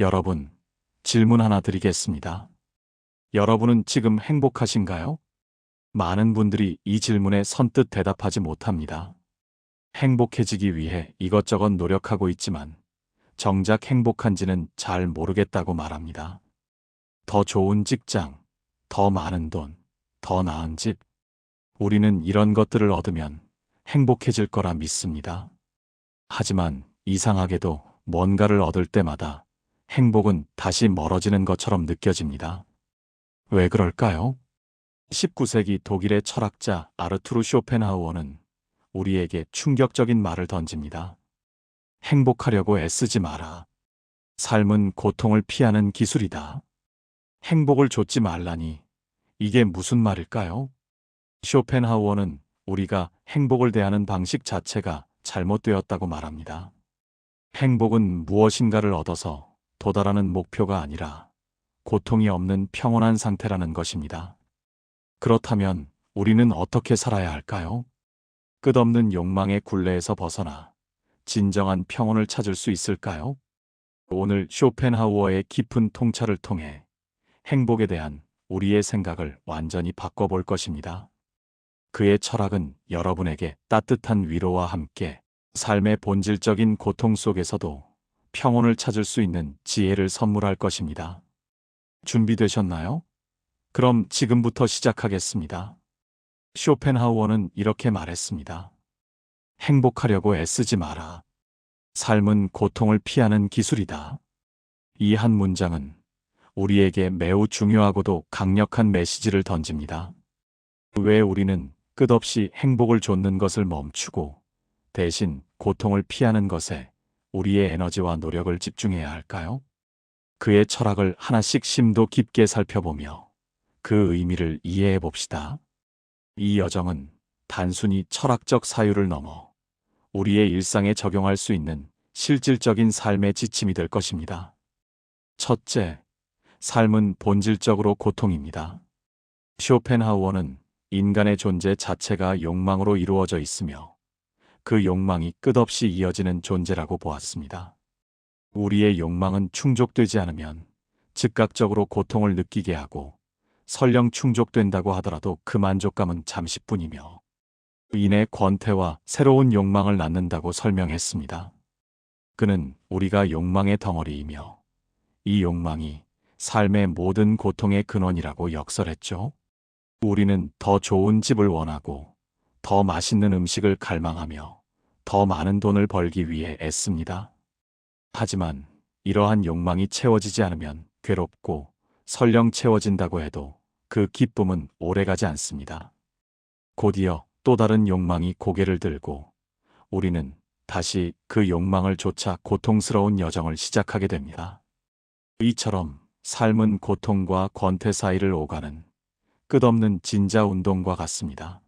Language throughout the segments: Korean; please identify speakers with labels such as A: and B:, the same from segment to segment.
A: 여러분, 질문 하나 드리겠습니다. 여러분은 지금 행복하신가요? 많은 분들이 이 질문에 선뜻 대답하지 못합니다. 행복해지기 위해 이것저것 노력하고 있지만 정작 행복한지는 잘 모르겠다고 말합니다. 더 좋은 직장, 더 많은 돈, 더 나은 집. 우리는 이런 것들을 얻으면 행복해질 거라 믿습니다. 하지만 이상하게도 뭔가를 얻을 때마다 행복은 다시 멀어지는 것처럼 느껴집니다. 왜 그럴까요? 19세기 독일의 철학자 아르투르 쇼펜하우어는 우리에게 충격적인 말을 던집니다. 행복하려고 애쓰지 마라. 삶은 고통을 피하는 기술이다. 행복을 좇지 말라니 이게 무슨 말일까요? 쇼펜하우어는 우리가 행복을 대하는 방식 자체가 잘못되었다고 말합니다. 행복은 무엇인가를 얻어서 도달하는 목표가 아니라 고통이 없는 평온한 상태라는 것입니다. 그렇다면 우리는 어떻게 살아야 할까요? 끝없는 욕망의 굴레에서 벗어나 진정한 평온을 찾을 수 있을까요? 오늘 쇼펜하우어의 깊은 통찰을 통해 행복에 대한 우리의 생각을 완전히 바꿔볼 것입니다. 그의 철학은 여러분에게 따뜻한 위로와 함께 삶의 본질적인 고통 속에서도 평온을 찾을 수 있는 지혜를 선물할 것입니다. 준비되셨나요? 그럼 지금부터 시작하겠습니다. 쇼펜하우어는 이렇게 말했습니다. 행복하려고 애쓰지 마라. 삶은 고통을 피하는 기술이다. 이 한 문장은 우리에게 매우 중요하고도 강력한 메시지를 던집니다. 왜 우리는 끝없이 행복을 좇는 것을 멈추고 대신 고통을 피하는 것에 우리의 에너지와 노력을 집중해야 할까요? 그의 철학을 하나씩 심도 깊게 살펴보며 그 의미를 이해해 봅시다. 이 여정은 단순히 철학적 사유를 넘어 우리의 일상에 적용할 수 있는 실질적인 삶의 지침이 될 것입니다. 첫째, 삶은 본질적으로 고통입니다. 쇼펜하우어는 인간의 존재 자체가 욕망으로 이루어져 있으며 그 욕망이 끝없이 이어지는 존재라고 보았습니다. 우리의 욕망은 충족되지 않으면 즉각적으로 고통을 느끼게 하고 설령 충족된다고 하더라도 그 만족감은 잠시뿐이며 인의 권태와 새로운 욕망을 낳는다고 설명했습니다. 그는 우리가 욕망의 덩어리이며 이 욕망이 삶의 모든 고통의 근원이라고 역설했죠. 우리는 더 좋은 집을 원하고 더 맛있는 음식을 갈망하며 더 많은 돈을 벌기 위해 애씁니다. 하지만 이러한 욕망이 채워지지 않으면 괴롭고 설령 채워진다고 해도 그 기쁨은 오래가지 않습니다. 곧이어 또 다른 욕망이 고개를 들고 우리는 다시 그 욕망을 쫓아 고통스러운 여정을 시작하게 됩니다. 이처럼 삶은 고통과 권태 사이를 오가는 끝없는 진자 운동과 같습니다.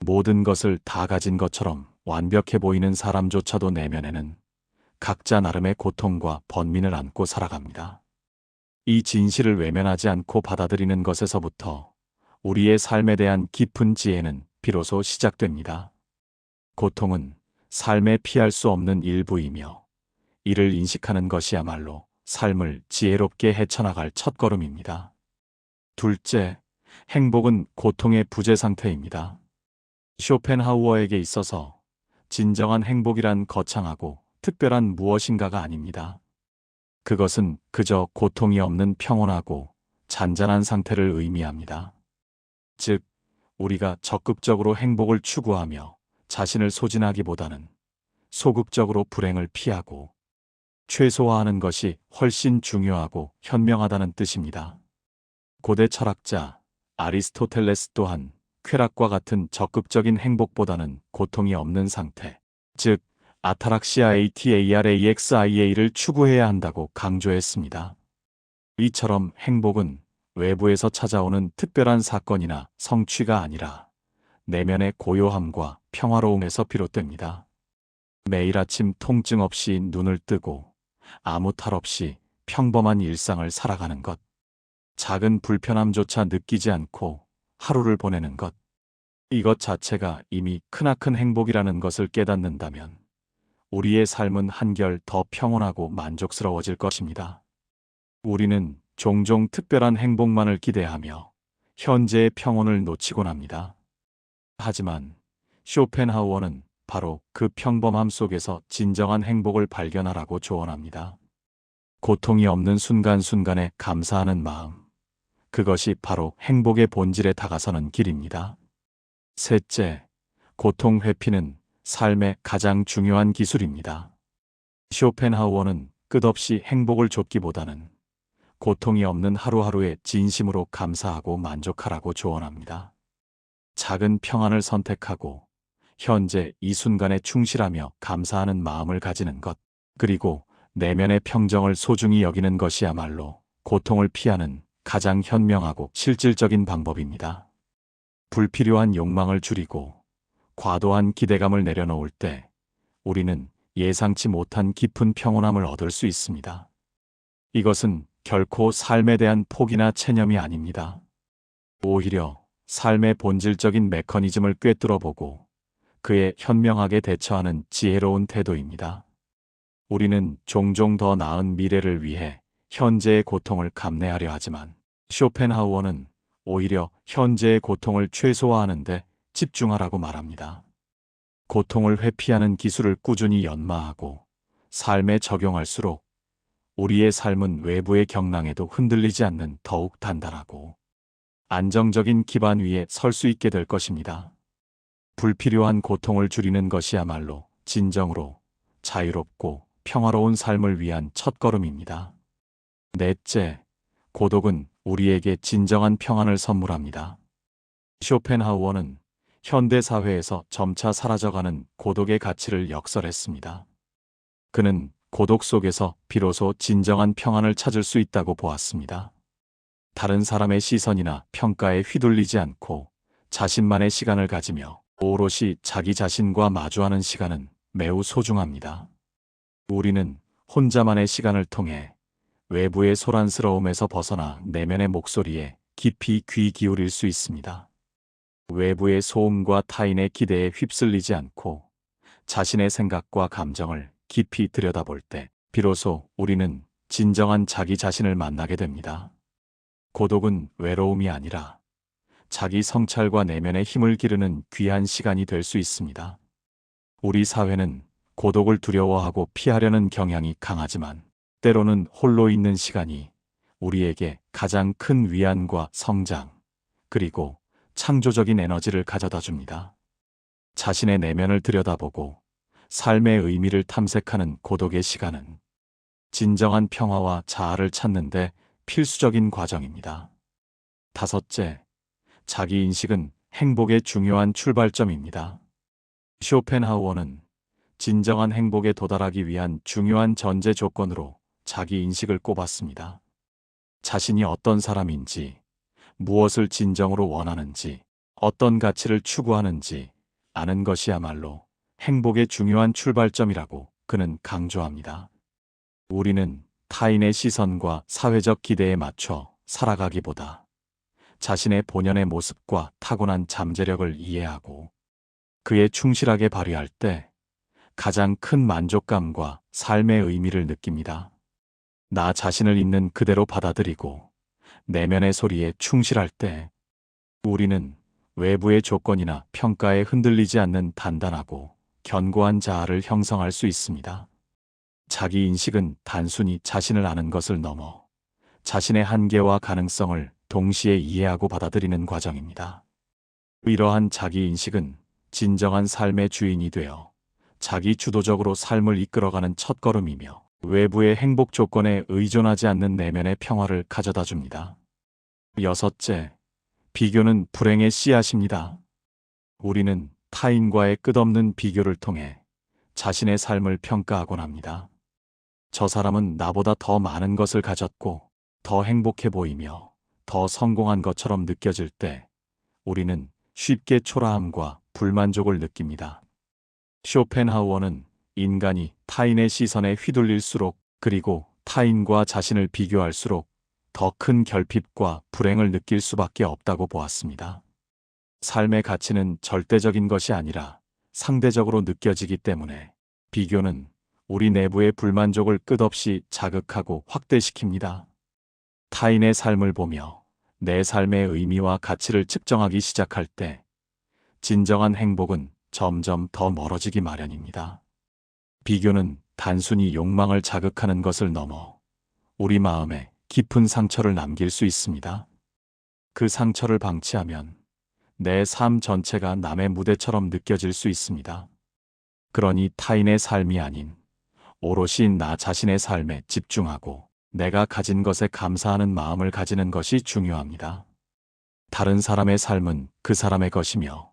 A: 모든 것을 다 가진 것처럼 완벽해 보이는 사람조차도 내면에는 각자 나름의 고통과 번민을 안고 살아갑니다. 이 진실을 외면하지 않고 받아들이는 것에서부터 우리의 삶에 대한 깊은 지혜는 비로소 시작됩니다. 고통은 삶에 피할 수 없는 일부이며 이를 인식하는 것이야말로 삶을 지혜롭게 헤쳐나갈 첫걸음입니다. 둘째, 행복은 고통의 부재 상태입니다. 쇼펜하우어에게 있어서 진정한 행복이란 거창하고 특별한 무엇인가가 아닙니다. 그것은 그저 고통이 없는 평온하고 잔잔한 상태를 의미합니다. 즉, 우리가 적극적으로 행복을 추구하며 자신을 소진하기보다는 소극적으로 불행을 피하고 최소화하는 것이 훨씬 중요하고 현명하다는 뜻입니다. 고대 철학자 아리스토텔레스 또한 쾌락과 같은 적극적인 행복보다는 고통이 없는 상태, 즉 아타락시아 ATARAXIA를 추구해야 한다고 강조했습니다. 이처럼 행복은 외부에서 찾아오는 특별한 사건이나 성취가 아니라 내면의 고요함과 평화로움에서 비롯됩니다. 매일 아침 통증 없이 눈을 뜨고 아무 탈 없이 평범한 일상을 살아가는 것. 작은 불편함조차 느끼지 않고 하루를 보내는 것. 이것 자체가 이미 크나큰 행복이라는 것을 깨닫는다면 우리의 삶은 한결 더 평온하고 만족스러워질 것입니다. 우리는 종종 특별한 행복만을 기대하며 현재의 평온을 놓치곤 합니다. 하지만 쇼펜하우어는 바로 그 평범함 속에서 진정한 행복을 발견하라고 조언합니다. 고통이 없는 순간순간에 감사하는 마음. 그것이 바로 행복의 본질에 다가서는 길입니다. 셋째, 고통 회피는 삶의 가장 중요한 기술입니다. 쇼펜하우어는 끝없이 행복을 쫓기보다는 고통이 없는 하루하루에 진심으로 감사하고 만족하라고 조언합니다. 작은 평안을 선택하고 현재 이 순간에 충실하며 감사하는 마음을 가지는 것, 그리고 내면의 평정을 소중히 여기는 것이야말로 고통을 피하는 가장 현명하고 실질적인 방법입니다. 불필요한 욕망을 줄이고 과도한 기대감을 내려놓을 때 우리는 예상치 못한 깊은 평온함을 얻을 수 있습니다. 이것은 결코 삶에 대한 포기나 체념이 아닙니다. 오히려 삶의 본질적인 메커니즘을 꿰뚫어 보고 그에 현명하게 대처하는 지혜로운 태도입니다. 우리는 종종 더 나은 미래를 위해 현재의 고통을 감내하려 하지만 쇼펜하우어는 오히려 현재의 고통을 최소화하는데 집중하라고 말합니다. 고통을 회피하는 기술을 꾸준히 연마하고 삶에 적용할수록 우리의 삶은 외부의 경랑에도 흔들리지 않는 더욱 단단하고 안정적인 기반 위에 설 수 있게 될 것입니다. 불필요한 고통을 줄이는 것이야말로 진정으로 자유롭고 평화로운 삶을 위한 첫걸음입니다. 넷째, 고독은 우리에게 진정한 평안을 선물합니다. 쇼펜하우어는 현대 사회에서 점차 사라져가는 고독의 가치를 역설했습니다. 그는 고독 속에서 비로소 진정한 평안을 찾을 수 있다고 보았습니다. 다른 사람의 시선이나 평가에 휘둘리지 않고 자신만의 시간을 가지며 오롯이 자기 자신과 마주하는 시간은 매우 소중합니다. 우리는 혼자만의 시간을 통해 외부의 소란스러움에서 벗어나 내면의 목소리에 깊이 귀 기울일 수 있습니다. 외부의 소음과 타인의 기대에 휩쓸리지 않고 자신의 생각과 감정을 깊이 들여다볼 때 비로소 우리는 진정한 자기 자신을 만나게 됩니다. 고독은 외로움이 아니라 자기 성찰과 내면의 힘을 기르는 귀한 시간이 될 수 있습니다. 우리 사회는 고독을 두려워하고 피하려는 경향이 강하지만 때로는 홀로 있는 시간이 우리에게 가장 큰 위안과 성장, 그리고 창조적인 에너지를 가져다 줍니다. 자신의 내면을 들여다보고 삶의 의미를 탐색하는 고독의 시간은 진정한 평화와 자아를 찾는데 필수적인 과정입니다. 다섯째, 자기 인식은 행복의 중요한 출발점입니다. 쇼펜하우어는 진정한 행복에 도달하기 위한 중요한 전제 조건으로 자기 인식을 꼽았습니다. 자신이 어떤 사람인지, 무엇을 진정으로 원하는지, 어떤 가치를 추구하는지 아는 것이야말로 행복의 중요한 출발점이라고 그는 강조합니다. 우리는 타인의 시선과 사회적 기대에 맞춰 살아가기보다 자신의 본연의 모습과 타고난 잠재력을 이해하고 그에 충실하게 발휘할 때 가장 큰 만족감과 삶의 의미를 느낍니다. 나 자신을 있는 그대로 받아들이고 내면의 소리에 충실할 때 우리는 외부의 조건이나 평가에 흔들리지 않는 단단하고 견고한 자아를 형성할 수 있습니다. 자기 인식은 단순히 자신을 아는 것을 넘어 자신의 한계와 가능성을 동시에 이해하고 받아들이는 과정입니다. 이러한 자기 인식은 진정한 삶의 주인이 되어 자기 주도적으로 삶을 이끌어가는 첫걸음이며 외부의 행복 조건에 의존하지 않는 내면의 평화를 가져다 줍니다. 여섯째, 비교는 불행의 씨앗입니다. 우리는 타인과의 끝없는 비교를 통해 자신의 삶을 평가하곤 합니다. 저 사람은 나보다 더 많은 것을 가졌고 더 행복해 보이며 더 성공한 것처럼 느껴질 때 우리는 쉽게 초라함과 불만족을 느낍니다. 쇼펜하우어는 인간이 타인의 시선에 휘둘릴수록 그리고 타인과 자신을 비교할수록 더 큰 결핍과 불행을 느낄 수밖에 없다고 보았습니다. 삶의 가치는 절대적인 것이 아니라 상대적으로 느껴지기 때문에 비교는 우리 내부의 불만족을 끝없이 자극하고 확대시킵니다. 타인의 삶을 보며 내 삶의 의미와 가치를 측정하기 시작할 때 진정한 행복은 점점 더 멀어지기 마련입니다. 비교는 단순히 욕망을 자극하는 것을 넘어 우리 마음에 깊은 상처를 남길 수 있습니다. 그 상처를 방치하면 내 삶 전체가 남의 무대처럼 느껴질 수 있습니다. 그러니 타인의 삶이 아닌 오롯이 나 자신의 삶에 집중하고 내가 가진 것에 감사하는 마음을 가지는 것이 중요합니다. 다른 사람의 삶은 그 사람의 것이며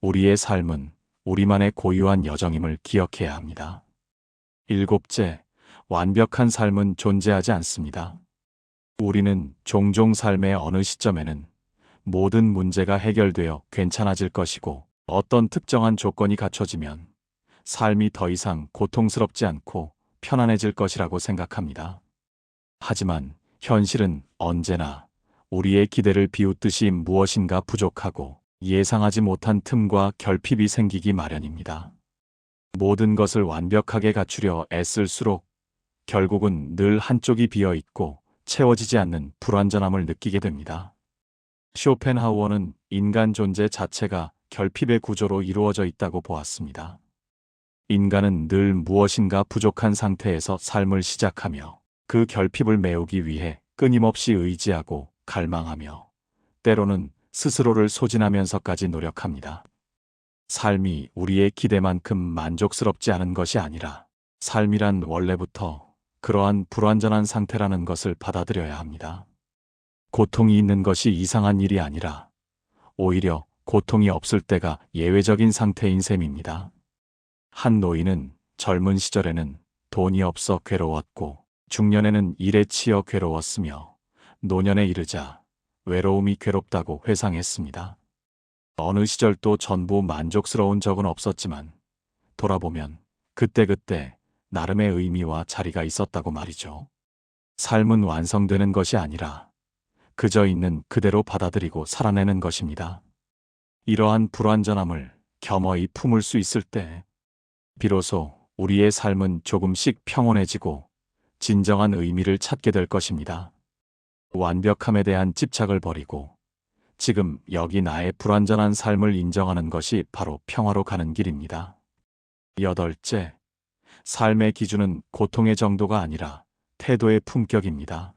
A: 우리의 삶은 우리만의 고유한 여정임을 기억해야 합니다. 일곱째, 완벽한 삶은 존재하지 않습니다. 우리는 종종 삶의 어느 시점에는 모든 문제가 해결되어 괜찮아질 것이고 어떤 특정한 조건이 갖춰지면 삶이 더 이상 고통스럽지 않고 편안해질 것이라고 생각합니다. 하지만 현실은 언제나 우리의 기대를 비웃듯이 무엇인가 부족하고 예상하지 못한 틈과 결핍이 생기기 마련입니다. 모든 것을 완벽하게 갖추려 애쓸수록 결국은 늘 한쪽이 비어 있고 채워지지 않는 불완전함을 느끼게 됩니다. 쇼펜하우어는 인간 존재 자체가 결핍의 구조로 이루어져 있다고 보았습니다. 인간은 늘 무엇인가 부족한 상태에서 삶을 시작하며 그 결핍을 메우기 위해 끊임없이 의지하고 갈망하며 때로는 스스로를 소진하면서까지 노력합니다. 삶이 우리의 기대만큼 만족스럽지 않은 것이 아니라 삶이란 원래부터 그러한 불완전한 상태라는 것을 받아들여야 합니다. 고통이 있는 것이 이상한 일이 아니라 오히려 고통이 없을 때가 예외적인 상태인 셈입니다. 한 노인은 젊은 시절에는 돈이 없어 괴로웠고 중년에는 일에 치여 괴로웠으며 노년에 이르자 외로움이 괴롭다고 회상했습니다. 어느 시절도 전부 만족스러운 적은 없었지만 돌아보면 그때그때 나름의 의미와 자리가 있었다고 말이죠. 삶은 완성되는 것이 아니라 그저 있는 그대로 받아들이고 살아내는 것입니다. 이러한 불완전함을 겸허히 품을 수 있을 때 비로소 우리의 삶은 조금씩 평온해지고 진정한 의미를 찾게 될 것입니다. 완벽함에 대한 집착을 버리고 지금 여기 나의 불완전한 삶을 인정하는 것이 바로 평화로 가는 길입니다. 여덟째, 삶의 기준은 고통의 정도가 아니라 태도의 품격입니다.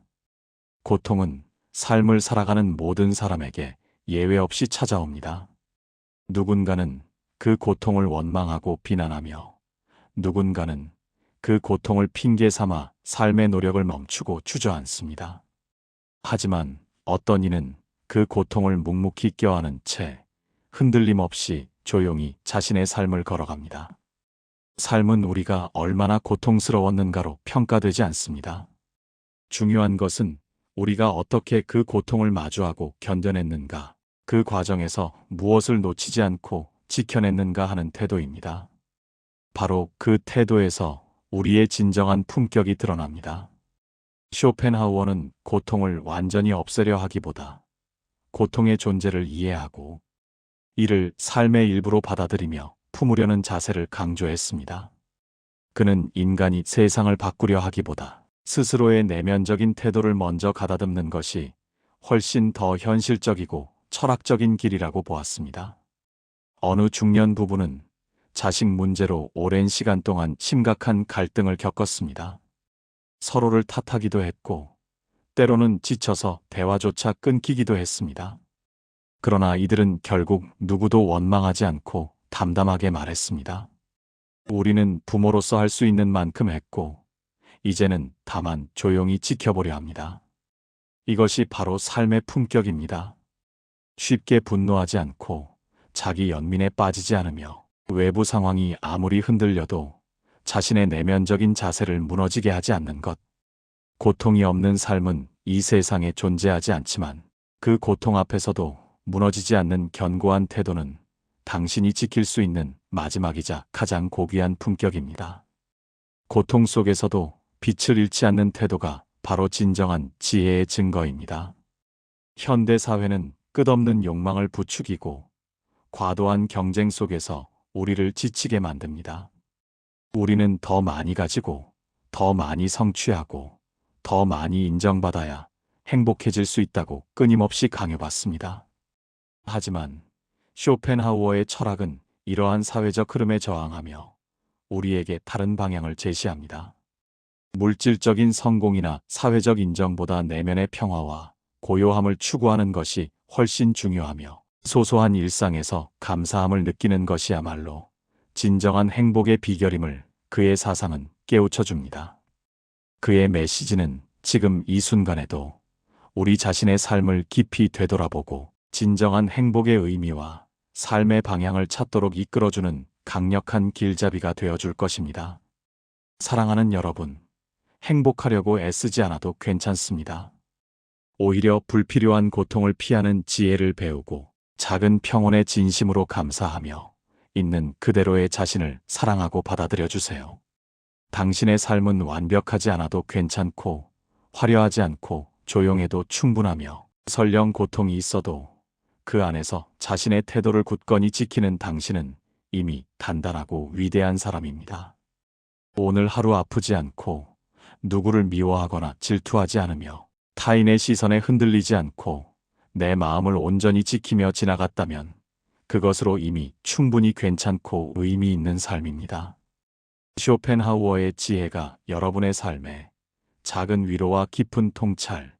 A: 고통은 삶을 살아가는 모든 사람에게 예외 없이 찾아옵니다. 누군가는 그 고통을 원망하고 비난하며 누군가는 그 고통을 핑계 삼아 삶의 노력을 멈추고 주저앉습니다. 하지만 어떤 이는 그 고통을 묵묵히 껴안은 채 흔들림 없이 조용히 자신의 삶을 걸어갑니다. 삶은 우리가 얼마나 고통스러웠는가로 평가되지 않습니다. 중요한 것은 우리가 어떻게 그 고통을 마주하고 견뎌냈는가, 그 과정에서 무엇을 놓치지 않고 지켜냈는가 하는 태도입니다. 바로 그 태도에서 우리의 진정한 품격이 드러납니다. 쇼펜하우어는 고통을 완전히 없애려 하기보다 고통의 존재를 이해하고 이를 삶의 일부로 받아들이며 품으려는 자세를 강조했습니다. 그는 인간이 세상을 바꾸려 하기보다 스스로의 내면적인 태도를 먼저 가다듬는 것이 훨씬 더 현실적이고 철학적인 길이라고 보았습니다. 어느 중년 부부는 자식 문제로 오랜 시간 동안 심각한 갈등을 겪었습니다. 서로를 탓하기도 했고, 때로는 지쳐서 대화조차 끊기기도 했습니다. 그러나 이들은 결국 누구도 원망하지 않고 담담하게 말했습니다. 우리는 부모로서 할 수 있는 만큼 했고, 이제는 다만 조용히 지켜보려 합니다. 이것이 바로 삶의 품격입니다. 쉽게 분노하지 않고 자기 연민에 빠지지 않으며 외부 상황이 아무리 흔들려도 자신의 내면적인 자세를 무너지게 하지 않는 것. 고통이 없는 삶은 이 세상에 존재하지 않지만 그 고통 앞에서도 무너지지 않는 견고한 태도는 당신이 지킬 수 있는 마지막이자 가장 고귀한 품격입니다. 고통 속에서도 빛을 잃지 않는 태도가 바로 진정한 지혜의 증거입니다. 현대 사회는 끝없는 욕망을 부추기고 과도한 경쟁 속에서 우리를 지치게 만듭니다. 우리는 더 많이 가지고, 더 많이 성취하고, 더 많이 인정받아야 행복해질 수 있다고 끊임없이 강요받습니다. 하지만 쇼펜하우어의 철학은 이러한 사회적 흐름에 저항하며 우리에게 다른 방향을 제시합니다. 물질적인 성공이나 사회적 인정보다 내면의 평화와 고요함을 추구하는 것이 훨씬 중요하며 소소한 일상에서 감사함을 느끼는 것이야말로 진정한 행복의 비결임을 그의 사상은 깨우쳐 줍니다. 그의 메시지는 지금 이 순간에도 우리 자신의 삶을 깊이 되돌아보고 진정한 행복의 의미와 삶의 방향을 찾도록 이끌어주는 강력한 길잡이가 되어줄 것입니다. 사랑하는 여러분, 행복하려고 애쓰지 않아도 괜찮습니다. 오히려 불필요한 고통을 피하는 지혜를 배우고 작은 평온의 진심으로 감사하며 있는 그대로의 자신을 사랑하고 받아들여 주세요. 당신의 삶은 완벽하지 않아도 괜찮고 화려하지 않고 조용해도 충분하며 설령 고통이 있어도 그 안에서 자신의 태도를 굳건히 지키는 당신은 이미 단단하고 위대한 사람입니다. 오늘 하루 아프지 않고 누구를 미워하거나 질투하지 않으며 타인의 시선에 흔들리지 않고 내 마음을 온전히 지키며 지나갔다면 그것으로 이미 충분히 괜찮고 의미 있는 삶입니다. 쇼펜하우어의 지혜가 여러분의 삶에 작은 위로와 깊은 통찰,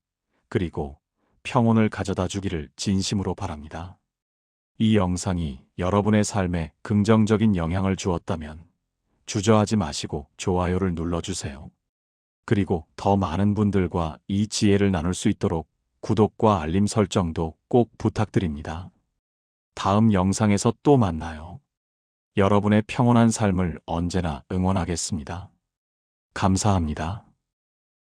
A: 그리고 평온을 가져다 주기를 진심으로 바랍니다. 이 영상이 여러분의 삶에 긍정적인 영향을 주었다면 주저하지 마시고 좋아요를 눌러주세요. 그리고 더 많은 분들과 이 지혜를 나눌 수 있도록 구독과 알림 설정도 꼭 부탁드립니다. 다음 영상에서 또 만나요. 여러분의 평온한 삶을 언제나 응원하겠습니다. 감사합니다.